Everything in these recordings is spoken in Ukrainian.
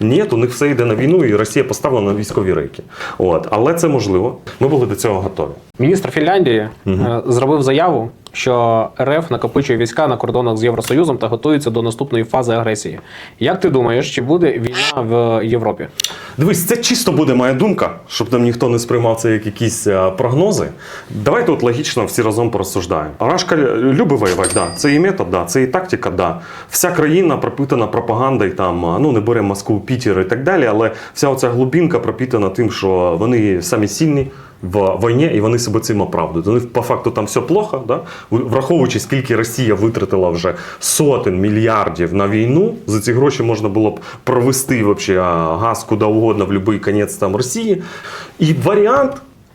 Ні, у них все йде на війну, і Росія поставлена на військові рейки. От, але це можливо. Ми були до цього готові. Міністр Фінляндії угу. зробив заяву, що РФ накопичує війська на кордонах з Євросоюзом та готується до наступної фази агресії. Як ти думаєш, чи буде війна в Європі? Дивись, це чисто буде моя думка, щоб там ніхто не сприймав це як якісь е, прогнози. Давайте от логічно всі разом порозсуждаємо. Рашка любить воювати, да. Це і метод, да. це і тактика, да. Вся країна пропитана пропагандою, там, ну не беремо Москву, Пітер і так далі, але вся оця глибинка пропитана тим, що вони самі сильні. В війні і вони себе цим оправдують. Вони по факту там все плохо, да? враховуючи, скільки Росія витратила вже сотень мільярдів на війну, за ці гроші можна було б провести вообще газ куди угодно в будь-який кінець там Росії. І варіант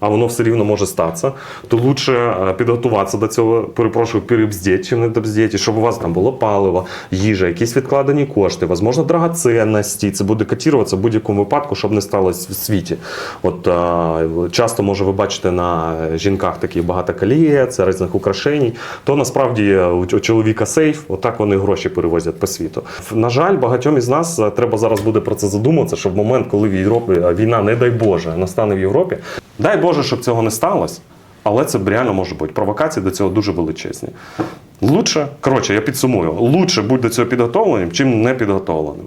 А воно все рівно може статися, то лучше е, підготуватися до цього, перепрошую, перебздіть, чим не добздіть, щоб у вас там було паливо, їжа, якісь відкладені кошти, можливо, драгоценності. Це буде котіруватися в будь-якому випадку, щоб не сталося в світі. От е, часто, може, ви бачите на жінках такі багато колієць, різних украшень, то насправді у у чоловіка сейф, отак вони гроші перевозять по світу. На жаль, багатьом із нас е, треба зараз буде про це задуматися, що в момент, коли в Європі е, війна, не дай Боже, настане в Європі. Дай Боже, щоб цього не сталося, але це реально може бути. Провокації до цього дуже величезні. Лучше, коротше, я підсумую, лучше будь до цього підготовленим, чим не підготовленим.